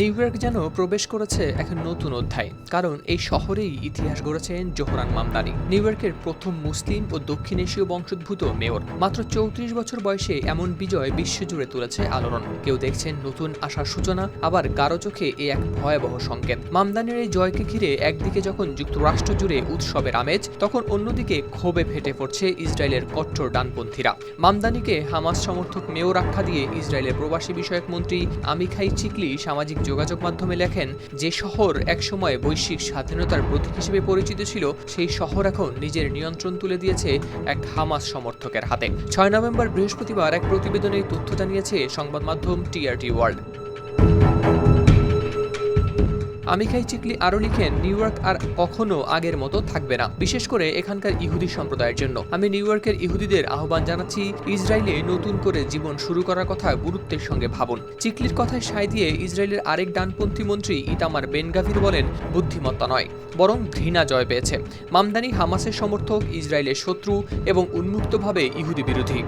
New York যেন প্রবেশ করেছে এক নতুন অধ্যায়, কারণ এই শহরেই ইতিহাস গড়েছেন জোহরান মামদানি। নিউ ইয়র্কের প্রথম মুসলিম ও দক্ষিণ এশীয় বংশোদ্ভূত মেয়র। মাত্র চৌত্রিশ বছর বয়সে এমন বিজয় বিশ্বজুড়ে তুলেছে আলোড়ন। কেউ দেখছেন নতুন আশার সূচনা, আবার কারও চোখে এ এক ভয়াবহ সংকেত। মামদানির এই জয়কে ঘিরে একদিকে যখন যুক্তরাষ্ট্র জুড়ে উৎসবের আমেজ, তখন অন্যদিকে ক্ষোভে ফেটে পড়ছে ইসরায়েলের কট্টর ডানপন্থীরা। মামদানিকে হামাস সমর্থক মেয়র আখ্যা দিয়ে ইসরায়েলের প্রবাসী বিষয়ক মন্ত্রী আমিখাই চিকলি সামাজিক যোগাযোগ মাধ্যমে লেখেন, যে শহর একসময় বৈশ্বিক স্বাধীনতার প্রতীক হিসেবে পরিচিত ছিল, সেই শহর এখন নিজের নিয়ন্ত্রণ তুলে দিয়েছে এক হামাস সমর্থকের হাতে। ছয় নভেম্বর বৃহস্পতিবার এক প্রতিবেদনে তথ্য জানিয়েছে সংবাদ মাধ্যম টিআরটি ওয়ার্ল্ড। আমিখাই চিকলি আরও লিখেন, নিউ ইয়র্ক আর কখনো আগের মতো থাকবে না। বিশেষ করে এখানকার ইহুদি সম্প্রদায়ের জন্য। আমি নিউ ইয়র্কের ইহুদিদের আহ্বান জানাচ্ছি, ইসরায়েলে নতুন করে জীবন শুরু করার কথা গুরুত্বের সঙ্গে ভাবুন। চিকলির কথায় সায় দিয়ে ইসরায়েলের আরেক ডানপন্থী মন্ত্রী ইতামার বেনগাভির বলেন, বুদ্ধিমত্তা নয়, বরং ঘৃণা জয় পেয়েছে। মামদানি হামাসের সমর্থক ইসরায়েলের শত্রু এবং উন্মুক্তভাবে ইহুদি বিরোধী।